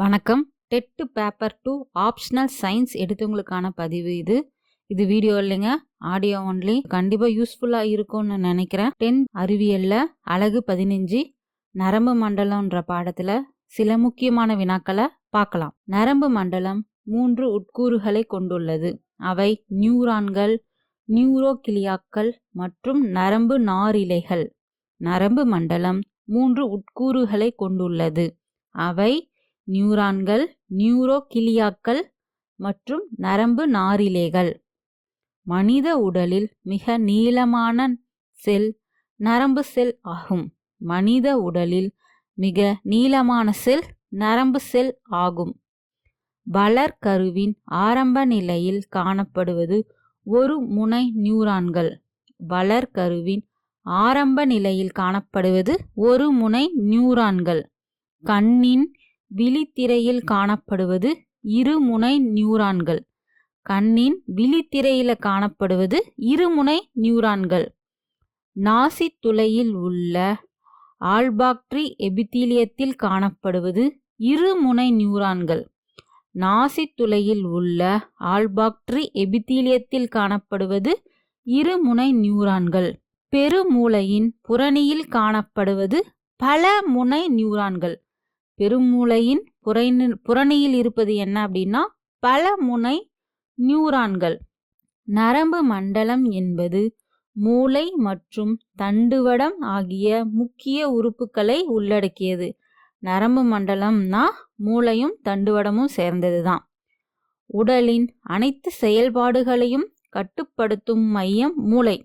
வணக்கம். TET paper two optional science எடுத்தவங்களுக்கான பதிவு இது. இது வீடியோ இல்லைங்க ஆடியோ ஒன்லி. கண்டிப்பாக யூஸ்ஃபுல்லாக இருக்கும்னு நினைக்கிறேன். டென் அறிவியலில் அழகு பதினஞ்சு நரம்பு மண்டலம்ன்ற பாடத்தில் சில முக்கியமான வினாக்களை பார்க்கலாம். நரம்பு மண்டலம் மூன்று உட்கூறுகளை கொண்டுள்ளது. அவை நியூரான்கள் நியூரோகிளியாக்கள் மற்றும் நரம்பு நாரிழைகள். நரம்பு மண்டலம் மூன்று உட்கூறுகளை கொண்டுள்ளது. அவை நியூரான்கள் நியூரோகிளியாக்கள் மற்றும் நரம்பு நாரிலேகள். மனித உடலில் மிக நீளமான செல் நரம்பு செல் ஆகும். மனித உடலில் மிக நீளமான செல் நரம்பு செல் ஆகும். வளர்கருவின் ஆரம்ப நிலையில் காணப்படுவது ஒரு முனை நியூரான்கள். வளர்கருவின் ஆரம்ப நிலையில் காணப்படுவது ஒரு முனை நியூரான்கள். கண்ணின் விழித்திரையில் காணப்படுவது இருமுனை நியூரான்கள். கண்ணின் விழித்திரையில காணப்படுவது இருமுனை நியூரான்கள். நாசித்துளையில் உள்ள ஆல்பாக்ட்ரி எபித்தீலியத்தில் காணப்படுவது இருமுனை நியூரான்கள். நாசித்துளையில் உள்ள ஆல்பாக்ட்ரி எபித்தீலியத்தில் காணப்படுவது இருமுனை நியூரான்கள். பெருமூளையின் புறணியில் காணப்படுவது பல முனை நியூரான்கள். பெருமூளையின் புறணி புறணியில் இருப்பது என்ன அப்படின்னா பல முனை நியூரான்கள். நரம்பு மண்டலம் என்பது மூளை மற்றும் தண்டுவடம் ஆகிய முக்கிய உறுப்புகளை உள்ளடக்கியது. நரம்பு மண்டலம்னா மூளையும் தண்டுவடமும் சேர்ந்தது தான் உடலின் அனைத்து செயல்பாடுகளையும் கட்டுப்படுத்தும் மையம் மூளை.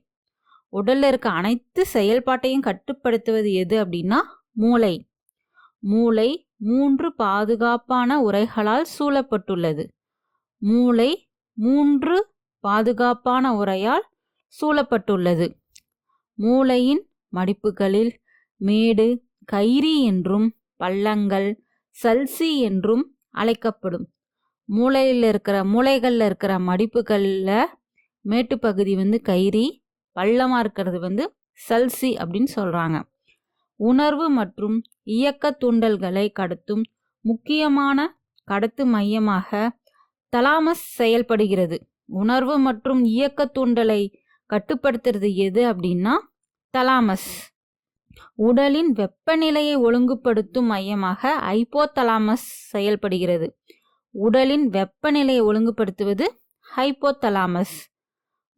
உடலில் இருக்க அனைத்து செயல்பாட்டையும் கட்டுப்படுத்துவது எது அப்படின்னா மூளை. மூளை மூன்று பாதுகாப்பான உரைகளால் சூழப்பட்டுள்ளது. மூளை மூன்று பாதுகாப்பான உரையால் சூழப்பட்டுள்ளது. மூளையின் மடிப்புகளில் மேடு கைரி என்றும் பள்ளங்கள் சல்சி என்றும் அழைக்கப்படும். மூளையில் இருக்கிற மூளைகளில் இருக்கிற மடிப்புகளில் மேட்டுப்பகுதி வந்து கைரி பள்ளமாக இருக்கிறது வந்து சல்சி அப்படின்னு சொல்கிறாங்க உணர்வு மற்றும் இயக்க தூண்டல்களை கடத்தும் முக்கியமான கடத்து மையமாக தலாமஸ் செயல்படுகிறது. உணர்வு மற்றும் இயக்க தூண்டலை கட்டுப்படுத்துறது எது அப்படின்னா தலாமஸ் உடலின் வெப்பநிலையை ஒழுங்குபடுத்தும் மையமாக ஹைப்போதலாமஸ் செயல்படுகிறது. உடலின் வெப்பநிலையை ஒழுங்குபடுத்துவது ஹைப்போதலாமஸ்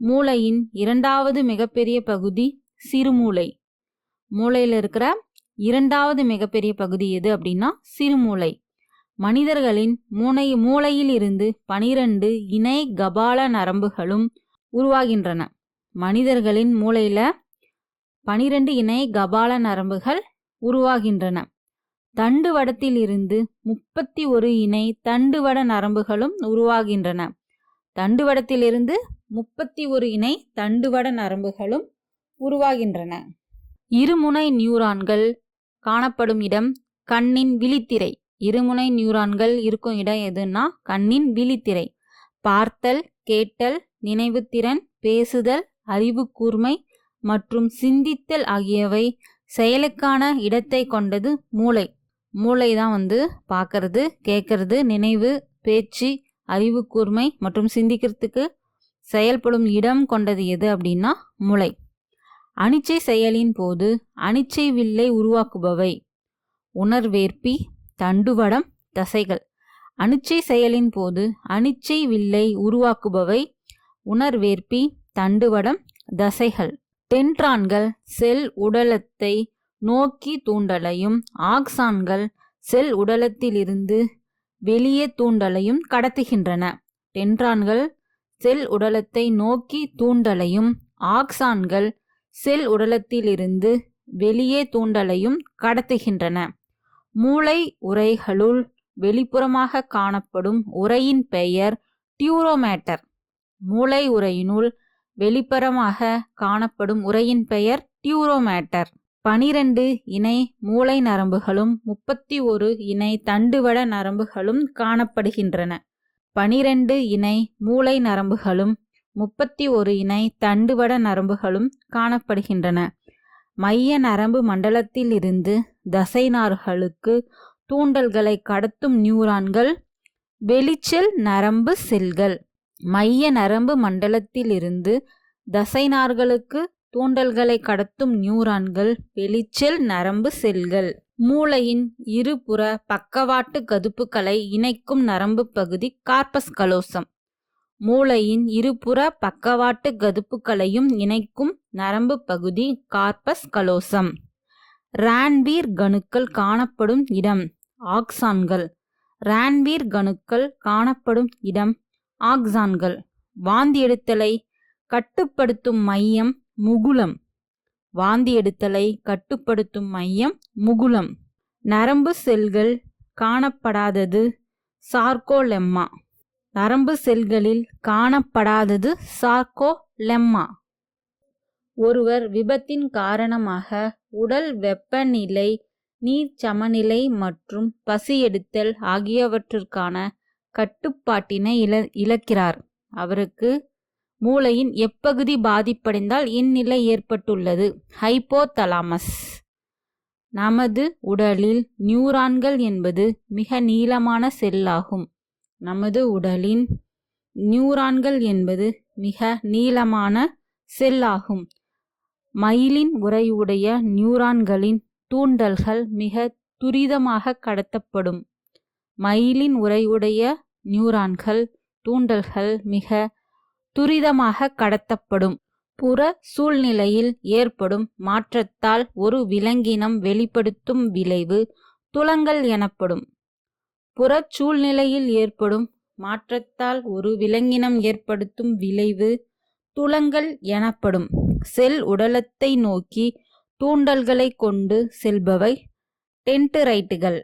மூளையின் இரண்டாவது மிகப்பெரிய பகுதி சிறுமூளை. மூளையில் இருக்கிற இரண்டாவது மிகப்பெரிய பகுதி எது அப்படின்னா சிறுமூளை. மனிதர்களின் மூளை மூளையில் இருந்து பனிரெண்டு இணை கபால நரம்புகளும் உருவாகின்றன. மனிதர்களின் மூளையில பனிரெண்டு இணை கபால நரம்புகள் உருவாகின்றன. தண்டுவடத்தில் இருந்து முப்பத்தி ஒரு இணை தண்டுவட நரம்புகளும் உருவாகின்றன. தண்டுவடத்திலிருந்து முப்பத்தி ஒரு இணை தண்டுவட நரம்புகளும் உருவாகின்றன. இருமுனை நியூரான்கள் காணப்படும் இடம் கண்ணின் விழித்திரை. இருமுனை நியூரான்கள் இருக்கும் இடம் எதுன்னா கண்ணின் விழித்திரை. பார்த்தல் கேட்டல் நினைவுத்திறன் பேசுதல் அறிவு கூர்மை மற்றும் சிந்தித்தல் ஆகியவை செயலுக்கான இடத்தை கொண்டது மூளை. மூளை தான் வந்து பார்க்கறது கேட்கறது நினைவு பேச்சு அறிவு கூர்மை மற்றும் சிந்திக்கிறதுக்கு செயல்படும் இடம் கொண்டது எது அப்படின்னா மூளை. அனிச்சை செயலின் போது அனிச்சை வில்லை உருவாக்குபவை. உணர்வேற்பி தண்டுவடம் தசைகள். அனிச்சை செயலின் போது அனிச்சை வில்லை உருவாக்குபவை. உணர்வேற்பி தண்டுவடம் தசைகள். டென்ட்ரான்கள் செல் உடலத்தை நோக்கி தூண்டலையும் ஆக்சான்கள் செல் உடலத்திலிருந்து வெளியே தூண்டலையும் கடத்துகின்றன. டென்ட்ரான்கள் செல் உடலத்தை நோக்கி தூண்டலையும் ஆக்சான்கள் செல் உடலத்திலிருந்து வெளியே தூண்டலையும் கடத்துகின்றன. மூளை உரைகளுள் வெளிப்புறமாக காணப்படும் உரையின் பெயர் டியூரோமேட்டர். மூளை உரையினுள் வெளிப்புறமாக காணப்படும் உரையின் பெயர் டியூரோமேட்டர். பனிரெண்டு இணை மூளை நரம்புகளும் முப்பத்தி ஒரு இணை தண்டுவட நரம்புகளும் காணப்படுகின்றன. பனிரெண்டு இணை மூளை நரம்புகளும் முப்பத்தி ஒரு இணை தண்டுவட நரம்புகளும் காணப்படுகின்றன. மைய நரம்பு மண்டலத்திலிருந்து தசைநார்களுக்கு தூண்டல்களை கடத்தும் நியூரான்கள் வெளிச்சல் நரம்பு செல்கள். மைய நரம்பு மண்டலத்திலிருந்து தசைநார்களுக்கு தூண்டல்களை கடத்தும் நியூரான்கள் வெளிச்சல் நரம்பு செல்கள். மூளையின் இருபுற பக்கவாட்டு கதுப்புகளை இணைக்கும் நரம்பு பகுதி கார்பஸ் கலோசம் மூளையின் இருபுற பக்கவாட்டு கதுப்புகளையும் இணைக்கும் நரம்பு பகுதி கார்பஸ் கலோசம். ரான்வீர் கணுக்கள் காணப்படும் இடம் ஆக்சான்கள் ரான்வீர் கணுக்கள் காணப்படும் இடம் ஆக்சான்கள் வாந்தி எடுத்தலை கட்டுப்படுத்தும் மையம் முகுலம். வாந்தி எடுத்தலை கட்டுப்படுத்தும் மையம் முகுலம். நரம்பு செல்கள் காணப்படாதது சார்கோலெம்மா. நரம்பு செல்களில் காணப்படாதது சார்கோலெம்மா ஒருவர் விபத்தின் காரணமாக உடல் வெப்பநிலை நீர் சமநிலை மற்றும் பசி எடுத்தல் ஆகியவற்றிற்கான கட்டுப்பாட்டினை இழ இழக்கிறார். அவருக்கு மூளையின் எப்பகுதி பாதிப்படைந்தால் இந்நிலை ஏற்பட்டுள்ளது. ஹைப்போதலாமஸ் நமது உடலில் நியூரான்கள் என்பது மிக நீளமான செல்லாகும். நமது உடலின் நியூரான்கள் என்பது மிக நீளமான செல்லாகும். மயிலின் உரையுடைய நியூரான்களின் தூண்டல்கள் மிக துரிதமாக கடத்தப்படும். மயிலின் உரையுடைய நியூரான்கள் தூண்டல்கள் மிக துரிதமாக கடத்தப்படும். புற சூழ்நிலையில் ஏற்படும் மாற்றத்தால் ஒரு விலங்கினம் வெளிப்படுத்தும் விளைவு துலங்கல் எனப்படும். புறச் சூழ்நிலையில் ஏற்படும் மாற்றத்தால் ஒரு விலங்கினம் ஏற்படுத்தும் விளைவு துளங்கள் எனப்படும். செல் உடலத்தை நோக்கி தூண்டல்களை கொண்டு செல்பவை டென்டரைட்டுகள்.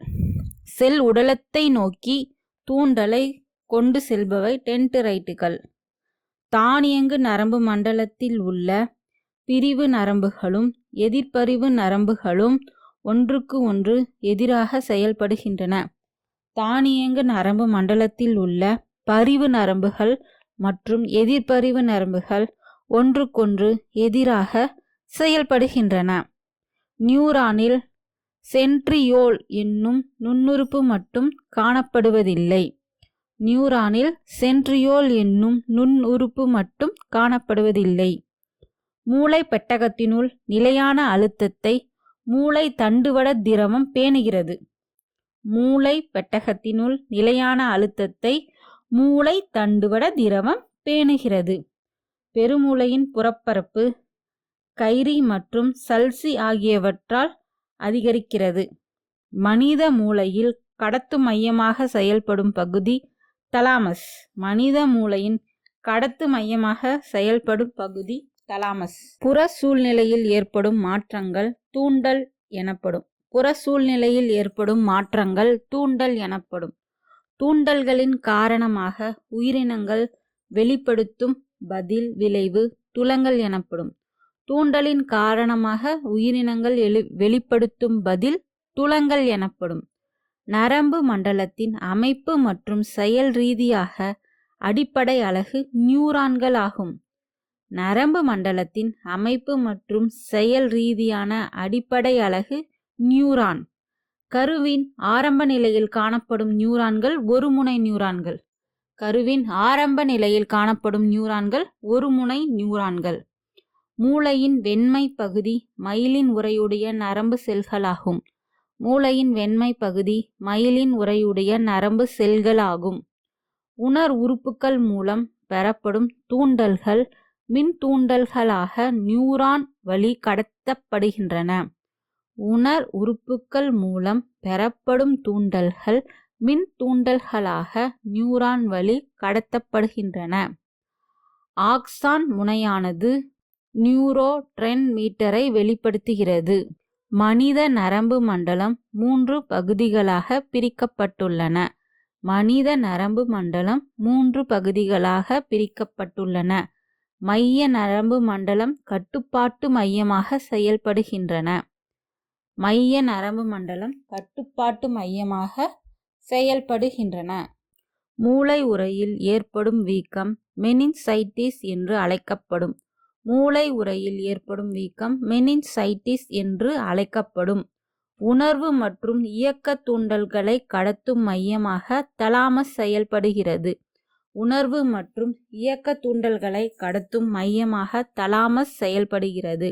செல் உடலத்தை நோக்கி தூண்டலை கொண்டு செல்பவை டென்டரைட்டுகள். தானியங்கு நரம்பு மண்டலத்தில் உள்ள பிரிவு நரம்புகளும் எதிர்ப்பறிவு நரம்புகளும் ஒன்றுக்கு ஒன்று எதிராக செயல்படுகின்றன. தானியங்கு நரம்பு மண்டலத்தில் உள்ள பரிவு நரம்புகள் மற்றும் எதிர்பரிவு நரம்புகள் ஒன்றுக்கொன்று எதிராக செயல்படுகின்றன. நியூரானில் சென்ட்ரியோல் என்னும் நுண்ணுறுப்பு மட்டும் காணப்படுவதில்லை. நியூரானில் சென்ட்ரியோல் என்னும் நுண்ணுறுப்பு மட்டும் காணப்படுவதில்லை. மூளை பெட்டகத்தினுள் நிலையான அழுத்தத்தை மூளை தண்டுவட திரவம் பேணுகிறது. மூளை பெட்டகத்தினுள் நிலையான அழுத்தத்தை மூளை தண்டுவட திரவம் பேணுகிறது. பெருமூளையின் புறப்பரப்பு கைரி மற்றும் சல்சி ஆகியவற்றால் அதிகரிக்கிறது. மனித மூளையில் கடத்து மையமாக செயல்படும் பகுதி தலாமஸ் மனித மூளையின் கடத்து மையமாக செயல்படும் பகுதி தலாமஸ் புற சூழ்நிலையில் ஏற்படும் மாற்றங்கள் தூண்டல் எனப்படும். புற சூழ்நிலையில் ஏற்படும் மாற்றங்கள் தூண்டல் எனப்படும். தூண்டல்களின் காரணமாக உயிரினங்கள் வெளிப்படுத்தும் பதில் விளைவு துலங்கல் எனப்படும். தூண்டலின் காரணமாக உயிரினங்கள் எழு வெளிப்படுத்தும் பதில் துலங்கல் எனப்படும். நரம்பு மண்டலத்தின் அமைப்பு மற்றும் செயல் ரீதியாக அடிப்படை அலகு நியூரான்கள் ஆகும். நரம்பு மண்டலத்தின் அமைப்பு மற்றும் செயல் ரீதியான அடிப்படை அலகு நியூரான். கருவின் ஆரம்ப நிலையில் காணப்படும் நியூரான்கள் ஒரு முனை நியூரான்கள். கருவின் ஆரம்ப நிலையில் காணப்படும் நியூரான்கள் ஒரு முனை நியூரான்கள். மூளையின் வெண்மை பகுதி மயிலின் உரையுடைய நரம்பு செல்களாகும். மூளையின் வெண்மை பகுதி மயிலின் உரையுடைய நரம்பு செல்களாகும். உணர் உறுப்புக்கள் மூலம் பெறப்படும் தூண்டல்கள் மின் தூண்டல்களாக நியூரான் வழி கடத்தப்படுகின்றன. உணர் உறுப்புக்கள் மூலம் பெறப்படும் தூண்டல்கள் மின் தூண்டல்களாக நியூரான் வழி கடத்தப்படுகின்றன. ஆக்சான் முனையானது நியூரோ மீட்டரை வெளிப்படுத்துகிறது. மனித நரம்பு மண்டலம் மூன்று பகுதிகளாக பிரிக்கப்பட்டுள்ளன. மனித நரம்பு மண்டலம் மூன்று பகுதிகளாக பிரிக்கப்பட்டுள்ளன. மைய நரம்பு மண்டலம் கட்டுப்பாட்டு மையமாக செயல்படுகின்றன. மைய நரம்பு மண்டலம் கட்டுப்பாட்டு மையமாக செயல்படுகின்றன. மூளை உரையில் ஏற்படும் வீக்கம் மெனின்சைட்டிஸ் என்று அழைக்கப்படும். மூளை உரையில் ஏற்படும் வீக்கம் மெனின்சைட்டிஸ் என்று அழைக்கப்படும். உணர்வு மற்றும் இயக்க தூண்டல்களை கடத்தும் மையமாக தலாமஸ் செயல்படுகிறது. உணர்வு மற்றும் இயக்க தூண்டல்களை கடத்தும் மையமாக தலாமஸ் செயல்படுகிறது.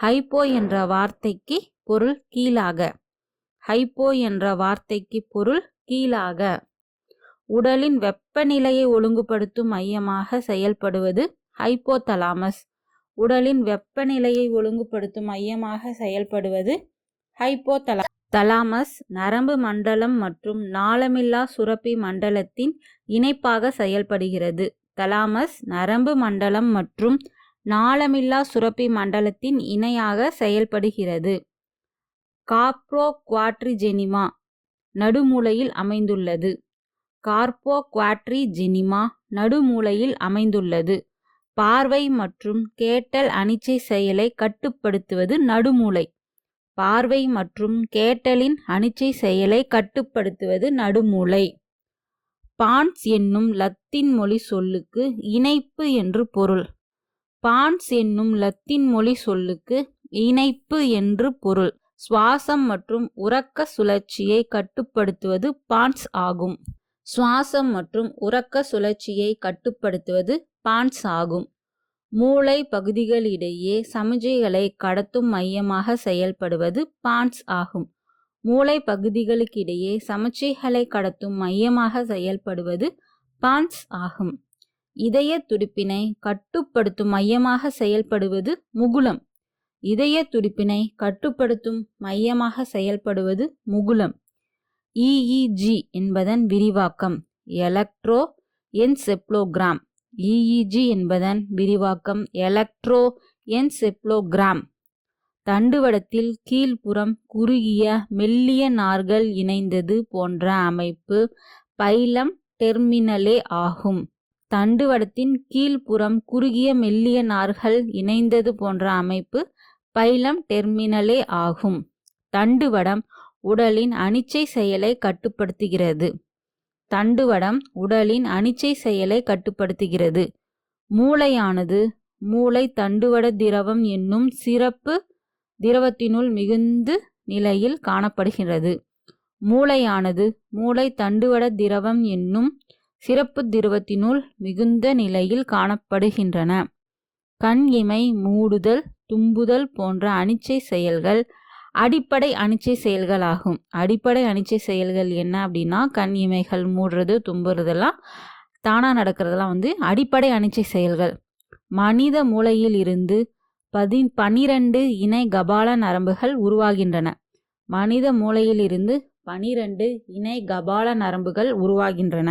ஹைப்போ என்ற வார்த்தைக்கு பொருள் கீழாக. ஹைப்போ என்ற வார்த்தைக்கு பொருள் கீழாக. உடலின் வெப்பநிலையை ஒழுங்குபடுத்தும் மையமாக செயல்படுவது ஹைப்போதலாமஸ். உடலின் வெப்பநிலையை ஒழுங்குபடுத்தும் மையமாக செயல்படுவது ஹைப்போதலா. தலாமஸ் நரம்பு மண்டலம் மற்றும் நாளமில்லா சுரப்பி மண்டலத்தின் இணைப்பாக செயல்படுகிறது. தலாமஸ் நரம்பு மண்டலம் மற்றும் நாளமில்லா சுரப்பி மண்டலத்தின் இணையாக செயல்படுகிறது. காப்ரோ குவாட்ரிஜெனிமா நடுமூலையில் அமைந்துள்ளது. கார்போ குவாட்ரிஜெனிமா நடுமூலையில் அமைந்துள்ளது. பார்வை மற்றும் கேட்டல் அனிச்சை செயலை கட்டுப்படுத்துவது நடுமூளை பார்வை மற்றும் கேட்டலின் அனிச்சை செயலை கட்டுப்படுத்துவது நடுமூளை பான்ஸ் என்னும் லத்தீன் மொழி சொல்லுக்கு இணைப்பு என்று பொருள். பான்ஸ் என்னும் லத்தீன் மொழி சொல்லுக்கு இணைப்பு என்று பொருள். சுவாசம் மற்றும் உறக்க சுழற்சியை கட்டுப்படுத்துவது பான்ஸ் ஆகும். சுவாசம் மற்றும் உறக்க சுழற்சியை கட்டுப்படுத்துவது பான்ஸ் ஆகும். மூளை பகுதிகளிடையே சமிஜைகளை கடத்தும் மையமாக செயல்படுவது பான்ஸ் ஆகும். மூளை பகுதிகளுக்கிடையே சமச்சைகளை கடத்தும் மையமாக செயல்படுவது பான்ஸ் ஆகும். இதய துடிப்பினை கட்டுப்படுத்தும் மையமாக செயல்படுவது முகுலம். இதய துடிப்பினை கட்டுப்படுத்தும் மையமாக செயல்படுவது முகுலம். இஇஜி என்பதன் விரிவாக்கம். எலக்ட்ரோ என்செப்ளோகிராம். இஇஜி என்பதன் விரிவாக்கம். எலக்ட்ரோ என்செப்ளோகிராம். தண்டுவடத்தில் கீழ்ப்புறம் குறுகிய மெல்லிய நார்கள் இணைந்தது போன்ற அமைப்பு பைலம் டெர்மினலே ஆகும். தண்டுவடத்தின் கீழ்ப்புறம் குறுகிய மெல்லிய நார்கள் இணைந்தது போன்ற அமைப்பு பைலம் டெர்மினலே ஆகும். தண்டுவடம் உடலின் அனிச்சை செயலை கட்டுப்படுத்துகிறது. தண்டுவடம் உடலின் அனிச்சை செயலை கட்டுப்படுத்துகிறது. மூளையானது மூளை தண்டுவட திரவம் என்னும் சிறப்பு திரவத்தினுள் மிகுந்து நிலையில் காணப்படுகிறது. மூளையானது மூளை தண்டுவட திரவம் என்னும் சிறப்பு திருவத்தினுள் மிகுந்த நிலையில் காணப்படுகின்றன. கண் இமை மூடுதல் தும்புதல் போன்ற அனிச்சை செயல்கள் அடிப்படை அனிச்சை செயல்களாகும். அடிப்படை அனிச்சை செயல்கள் என்ன அப்படின்னா கண் இமைகள் மூடுறது தும்புறதெல்லாம் தானாக நடக்கிறதெல்லாம் வந்து அடிப்படை அனிச்சை செயல்கள். மனித மூளையில் இருந்து பதி பனிரெண்டு இணை கபால நரம்புகள் உருவாகின்றன. மனித மூளையில் இருந்து பனிரெண்டு இணை கபால நரம்புகள் உருவாகின்றன.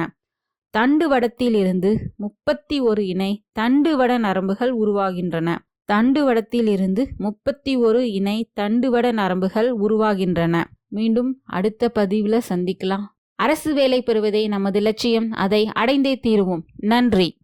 தண்டுவடத்திலிருந்து முப்பத்தி ஒரு இணை தண்டுவட நரம்புகள் உருவாகின்றன. தண்டுவடத்திலிருந்து முப்பத்தி ஒரு இணை தண்டுவட நரம்புகள் உருவாகின்றன. மீண்டும் அடுத்த பதிவில் சந்திக்கலாம். அரசு வேலை பெறுவதே நமது லட்சியம். அதை அடைந்தே தீருவோம். நன்றி.